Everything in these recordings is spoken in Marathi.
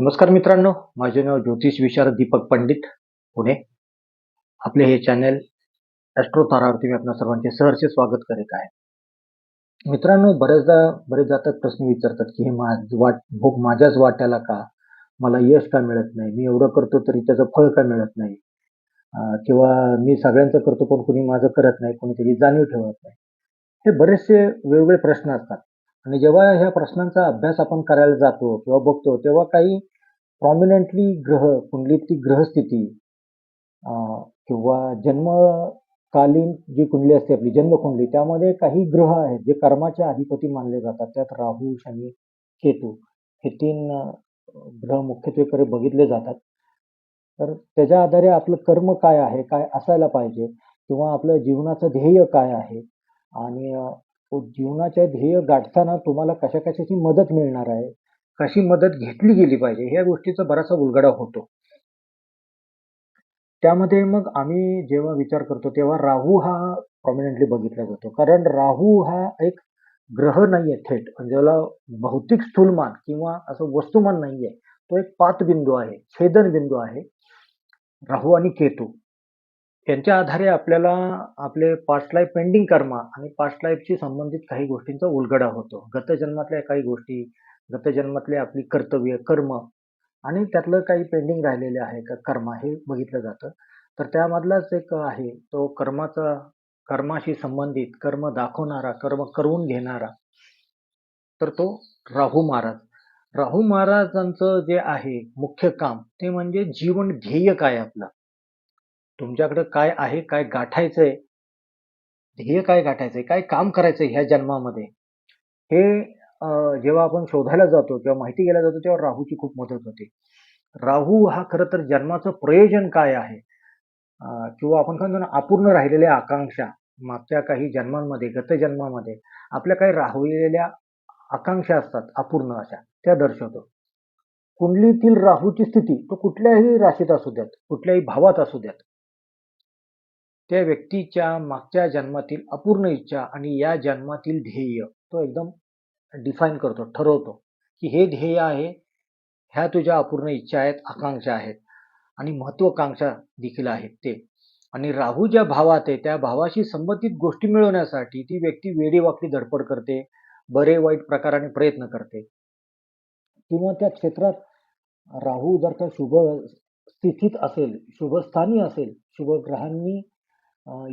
नमस्कार मित्रांनो माझे नाव ज्योतिष विशारद दीपक पंडित पुणे. आपले हे चॅनल ॲस्ट्रो तारावरती मी आपल्या सर्वांचे सहर्ष स्वागत करीत आहे. मित्रांनो बरेचदा बरेच जातात प्रश्न विचारतात की हे माझ वाट भोग माझ्याच वाट्याला का? मला यश का मिळत नाही? मी एवढं करतो तरी त्याचं फळ का मिळत नाही? किंवा मी सगळ्यांचं करतो पण कुणी माझं करत नाही कोणी त्याची जाणीव ठेवत नाही. हे बरेचसे वेगवेगळे प्रश्न असतात. आणि जेव्हा ह्या प्रश्नांचा अभ्यास आपण करायला जातो किंवा बघतो तेव्हा काही प्रॉमिनंटली ग्रह कुंडलीतली ग्रहस्थिती किंवा जन्मकालीन जी कुंडली असते आपली जन्मकुंडली त्यामध्ये काही ग्रह आहेत जे कर्माचे अधिपती मानले जातात. त्यात राहू शनी केतू हे तीन ग्रह मुख्यत्वेकडे बघितले जातात. तर त्याच्या आधारे आपलं कर्म काय आहे काय असायला पाहिजे किंवा आपलं जीवनाचं ध्येय काय आहे आणि तो जीवनाचे ध्येय गाठताना तुम्हाला कशा कशाची मदत मिळणार आहे कशी मदत घेतली गेली पाहिजे ह्या गोष्टीचा बराचसा उलगडा होतो. त्यामध्ये मग आम्ही जेव्हा विचार करतो तेव्हा राहू हा प्रॉमिनंटली बघितला जातो. कारण राहू हा एक ग्रह नाहीये थेट. म्हणजे भौतिक स्थूलमान किंवा असं वस्तुमान नाहीये. तो एक पातबिंदू आहे छेदन बिंदू आहे राहू आणि केतू. यांच्या आधारे आपल्याला आपले पास्ट लाईफ पेंडिंग कर्मा आणि पास्ट लाईफशी संबंधित काही गोष्टींचा उलगडा होतो. गत जन्मातल्या काही गोष्टी गतजन्मातले आपली कर्तव्य कर्म आणि त्यातलं काही पेंडिंग राहिलेले आहे का कर्म हे बघितलं जातं. तर त्यामधलाच एक आहे तो कर्माचा कर्माशी संबंधित कर्म दाखवणारा कर्म करून घेणारा तर तो राहू महाराज. राहू महाराजांचं जे आहे मुख्य काम ते म्हणजे जीवन ध्येय काय आपलं? तुमच्याकडे काय आहे काय गाठायचंय? ध्येय काय गाठायचंय? काय काम करायचंय ह्या जन्मामध्ये? हे जेव्हा आपण शोधायला जातो किंवा माहिती घ्यायला जातो तेव्हा राहूची खूप मदत होते. राहू हा खरं तर जन्माचं प्रयोजन काय आहे? किंवा आपण काय म्हणतो ना अपूर्ण राहिलेल्या आकांक्षा मागच्या काही जन्मांमध्ये गतजन्मामध्ये आपल्या काही राहिलेल्या आकांक्षा असतात अपूर्ण अशा त्या दर्शवतो. कुंडलीतील राहूची स्थिती तो कुठल्याही राशीत असू द्यात कुठल्याही भावात असू द्यात. त्या व्यक्तीच्या मागच्या जन्मातील अपूर्ण इच्छा आणि या जन्मातील ध्येय तो एकदम डिफाईन करतो ठरवतो की हे ध्येय आहे ह्या तुझ्या अपूर्ण इच्छा आहेत आकांक्षा आहेत आणि महत्वाकांक्षा देखील आहेत ते. आणि राहू ज्या भावात आहे त्या भावाशी संबंधित गोष्टी मिळवण्यासाठी ती व्यक्ती वेडीवाकडी धडपड करते बरे वाईट प्रकाराने प्रयत्न करते. किंवा त्या क्षेत्रात राहू जर का शुभ स्थितीत असेल शुभस्थानी असेल शुभग्रहांनी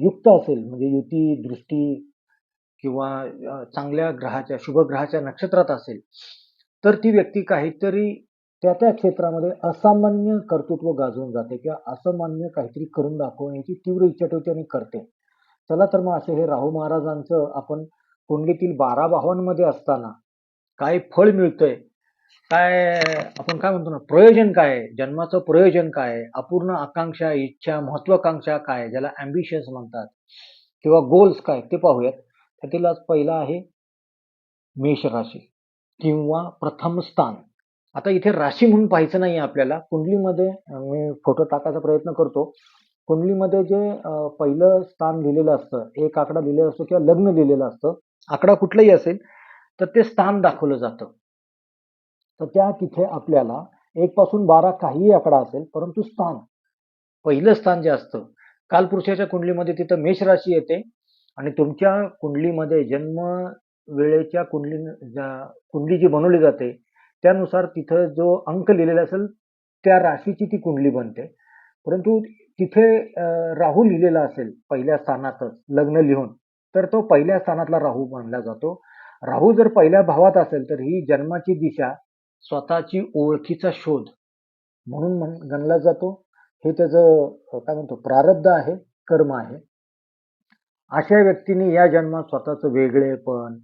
युक्त असेल म्हणजे युती दृष्टी किंवा चांगल्या ग्रहाच्या शुभ ग्रहाच्या नक्षत्रात असेल तर ती व्यक्ती काहीतरी त्या त्या क्षेत्रामध्ये असामान्य कर्तृत्व गाजवून जाते किंवा असामान्य काहीतरी करून दाखवण्याची तीव्र इच्छा ठेवते आणि करते. चला तर मग असे हे राहू महाराजांचं आपण कुंडलीतील बारा भावांमध्ये असताना काय फळ मिळतंय? काय आपण काय म्हणतो ना प्रयोजन काय आहे? जन्माचं प्रयोजन काय आहे? अपूर्ण आकांक्षा इच्छा महत्वाकांक्षा काय ज्याला अँबिशियस म्हणतात किंवा गोल्स काय ते पाहूयात. त्यातील आज पहिला आहे मेष राशी किंवा प्रथम स्थान. आता इथे राशी म्हणून पाहायचं नाही आपल्याला. कुंडलीमध्ये मी फोटो टाकायचा प्रयत्न करतो. कुंडलीमध्ये जे पहिलं स्थान लिहिलेलं असतं एक आकडा लिहिलेला असतो किंवा लग्न लिहिलेलं असतं आकडा कुठलाही असेल तर ते स्थान दाखवलं जातं. तर त्या तिथे आपल्याला एक पासून बारा काहीही आकडा असेल परंतु स्थान. पहिलं स्थान जे असतं कालपुरुषाच्या कुंडलीमध्ये तिथं मेष राशी येते. आणि तुमच्या कुंडलीमध्ये जन्म वेळेच्या कुंडली कुंडली जी बनवली जाते त्यानुसार तिथं जो अंक लिहिलेला असेल त्या राशीची ती कुंडली बनते. परंतु तिथे राहू लिहिलेला असेल पहिल्या स्थानातच लग्न लिहून तर तो पहिल्या स्थानातला राहू मानला जातो. राहू जर पहिल्या भावात असेल तर ही जन्माची दिशा स्वतःची ओळखीचा शोध म्हणून म्हण गणला जातो. हे त्याचं काय म्हणतो प्रारब्ध आहे कर्म आहे. अशा व्यक्तीने या जन्मात स्वतःचं वेगळेपण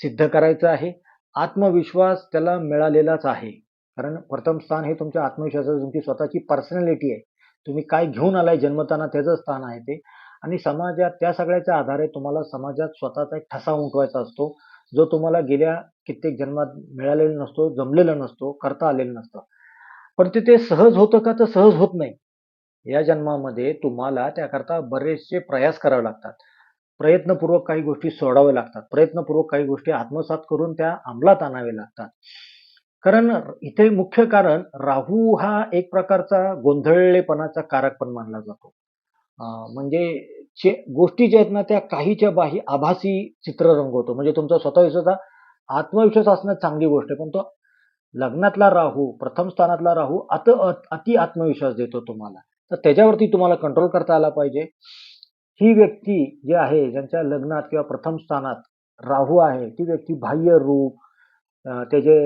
सिद्ध करायचं आहे. आत्मविश्वास त्याला मिळालेलाच आहे. कारण प्रथम स्थान हे तुमच्या आत्मविश्वासाचं तुमची स्वतःची पर्सनॅलिटी आहे. तुम्ही काय घेऊन आलाय जन्मताना त्याचं स्थान आहे ते. आणि समाजात त्या सगळ्याच्या आधारे तुम्हाला समाजात स्वतःचा एक ठसा उमटवायचा असतो. जो तुम्हाला गेल्या कित्येक जन्मात मिळालेला नसतो जमलेला नसतो करता आलेलं नसतं. पण ते ते सहज होतं का? तर सहज होत नाही. या जन्मामध्ये तुम्हाला त्याकरता बरेचसे प्रयास करावे लागतात. प्रयत्नपूर्वक काही गोष्टी सोडाव्या लागतात प्रयत्नपूर्वक काही गोष्टी आत्मसात करून त्या अंमलात आणाव्या लागतात कारण इथे मुख्य कारण राहू हा एक प्रकारचा गोंधळलेपणाचा कारक पण मानला जातो. म्हणजे जे गोष्टी ज्या आहेत ना, त्या काहीच्या बाही आभासी चित्र रंगवतो. म्हणजे तुमचा स्वतःविषयीचा आत्मविश्वास असणं चांगली गोष्ट आहे. पण तो लग्नातला राहू, प्रथम स्थानातला राहू अत अति आत्मविश्वास देतो तुम्हाला. तर त्याच्यावरती तुम्हाला कंट्रोल करता आला पाहिजे. ही व्यक्ती जी आहे, ज्यांच्या लग्नात किंवा प्रथम स्थानात राहू आहे, ती व्यक्ती बाह्य रूप, त्याचे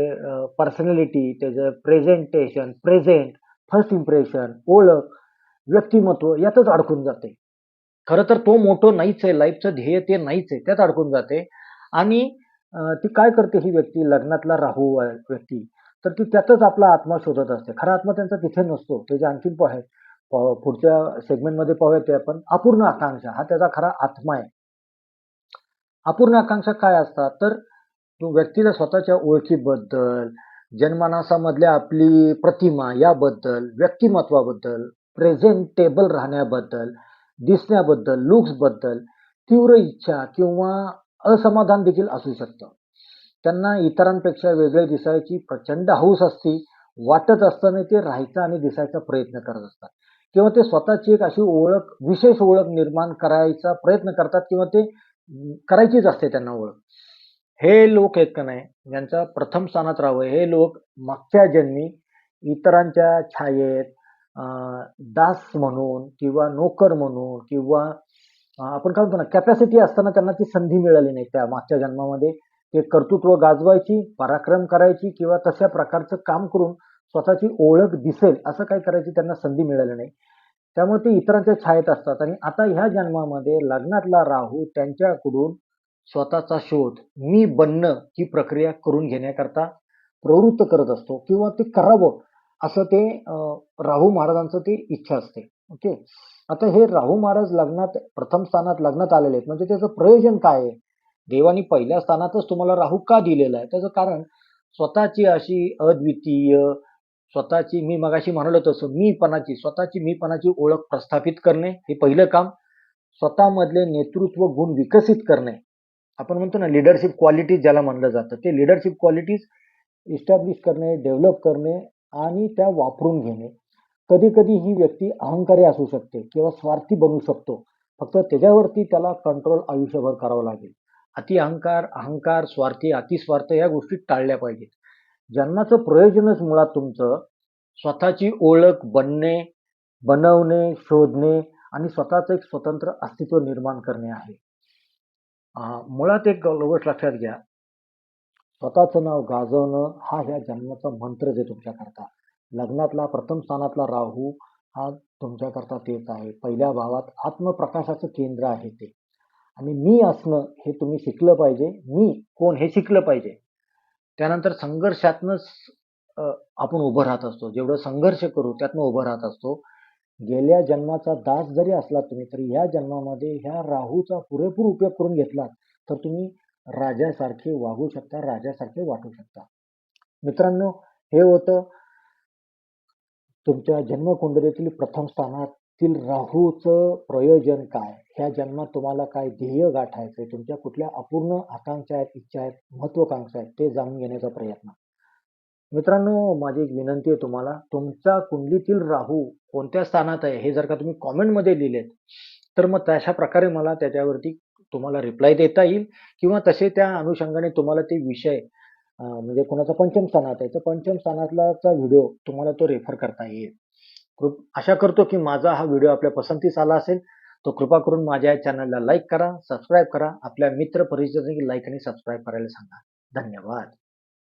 पर्सनॅलिटी, त्याचं प्रेझेंटेशन, प्रेझेंट, फर्स्ट इम्प्रेशन, ओळख, व्यक्तिमत्व यातच अडकून जाते. खरं तर तो मोठं नाहीच आहे. लाईफचं ध्येय ते नाहीच आहे. त्यात अडकून जाते आणि ती काय करते ही व्यक्ती लग्नातला राहू व्यक्ती, तर ती त्यातच आपला आत्मा शोधत असते. खरा आत्मा त्यांचा तिथे नसतो. त्याचे आणखीन प आहे. पुढच्या सेगमेंटमध्ये पाहूया ते आपण. अपूर्ण आकांक्षा हा त्याचा खरा आत्मा आहे. अपूर्ण आकांक्षा काय असतात? तर तो व्यक्तीला स्वतःच्या ओळखीबद्दल, जनमानसामधल्या आपली प्रतिमा याबद्दल, व्यक्तिमत्वाबद्दल, प्रेझेंटेबल राहण्याबद्दल, दिसण्याबद्दल, लुक्सबद्दल तीव्र इच्छा किंवा असमाधान देखील असू शकतं. त्यांना इतरांपेक्षा वेगळे दिसायची प्रचंड हौस असते. वाटत असताना ते राहायचा आणि दिसायचा प्रयत्न करत असतात किंवा ते स्वतःची एक अशी ओळख, विशेष ओळख निर्माण करायचा प्रयत्न करतात किंवा ते करायचीच असते त्यांना ओळख. हे लोक आहेत का नाही, ज्यांचा प्रथम स्थानात राहावं आहे, हे लोक मागच्या जन्मी इतरांच्या छायेत दास म्हणून किंवा नोकर म्हणून किंवा आपण काय म्हणतो ना, कॅपॅसिटी असताना त्यांना ती संधी मिळाली नाही त्या मागच्या जन्मामध्ये. ते कर्तृत्व गाजवायची, पराक्रम करायची किंवा तशा प्रकारचं काम करून स्वतःची ओळख दिसेल असं काही करायची त्यांना संधी मिळाली नाही. त्यामुळे ते इतरांच्या छायेत असतात आणि आता ह्या जन्मामध्ये लग्नातला राहू त्यांच्याकडून स्वतःचा शोध, मी बनणं ही प्रक्रिया करून घेण्याकरता प्रवृत्त करत असतो किंवा ते करावं असं ते राहू महाराजांचं ते इच्छा असते. ओके. आता हे राहू महाराज लग्नात प्रथम स्थानात लग्नात आलेले आहेत. म्हणजे त्याचं प्रयोजन काय आहे? देवानी पहिल्या स्थानातच तुम्हाला राहू का दिलेला आहे? त्याचं कारण स्वतःची अशी अद्वितीय, स्वतःची मी मगाशी म्हणालो तसं मीपणाची, स्वतःची मीपणाची ओळख प्रस्थापित करणे हे पहिलं काम. स्वतःमधले नेतृत्व गुण विकसित करणे. आपण म्हणतो ना लीडरशिप क्वालिटीज ज्याला म्हणलं जातं. ते लीडरशिप क्वालिटीज इस्टॅब्लिश करणे, डेव्हलप करणे आणि त्या वापरून घेणे. कधी-कधी ही व्यक्ती अहंकारी असू शकते किंवा स्वार्थी बनू शकतो. फक्त त्याच्यावरती त्याला कंट्रोल आयुष्यभर करावं लागेल. अति अहंकार, अहंकार, स्वार्थी, अतिस्वार्थ या गोष्टी टाळल्या पाहिजेत. जन्माचं प्रयोजनच मुळात तुमचं स्वतःची ओळख बनणे, बनवणे, शोधणे आणि स्वतःचं एक स्वतंत्र अस्तित्व निर्माण करणे आहे. मुळात एक गोष्ट लक्षात घ्या. स्वतःचं नाव गाजवणं हा ह्या जन्माचा मंत्रच आहे तुमच्याकरता. लग्नातला प्रथम स्थानातला राहू हा तुमच्याकरता तेच आहे. पहिल्या भावात आत्मप्रकाशाचं केंद्र आहे ते. आणि मी असणं हे तुम्ही शिकलं पाहिजे. मी कोण हे शिकलं पाहिजे. त्यानंतर संघर्षातनंच आपण उभं राहत असतो. जेवढं संघर्ष करू त्यातनं उभं राहत असतो. गेल्या जन्माचा दास जरी असलात तुम्ही, तरी ह्या जन्मामध्ये ह्या राहूचा पुरेपूर उपयोग करून घेतलात, तर तुम्ही राजासारखे वागू शकता, राजासारखे वाटू शकता. मित्रांनो, हे होतं तुमच्या जन्मकुंडलीतील प्रथम स्थानातील राहूचं प्रयोजन काय? ह्या जन्मात तुम्हाला काय ध्येय गाठायचंय? तुमच्या कुठल्या अपूर्ण आकांक्षा आहेत, इच्छा आहेत, महत्वाकांक्षा आहेत, ते जाणून घेण्याचा प्रयत्न. मित्रांनो, माझी एक विनंती आहे तुम्हाला, तुमच्या कुंडलीतील राहू कोणत्या स्थानात आहे, हे जर का तुम्ही कॉमेंटमध्ये लिहिलेत, तर मग तशा प्रकारे मला त्याच्यावरती तुम्हाला रिप्लाय देता येईल किंवा तसे त्या अनुषंगाने तुम्हाला ते विषय म्हणजे कोणाचा पंचम स्थानात आहे, तर पंचम स्थानातलाचा व्हिडिओ तुम्हाला तो रेफर करता येईल. कृप आशा करतो की माझा हा व्हिडिओ आपल्या पसंतीस आला असेल, तो कृपा करून माझ्या या चॅनलला लाईक करा, सबस्क्राईब करा. आपल्या मित्र परिचितांनी लाईक आणि सबस्क्राईब करायला सांगा. धन्यवाद.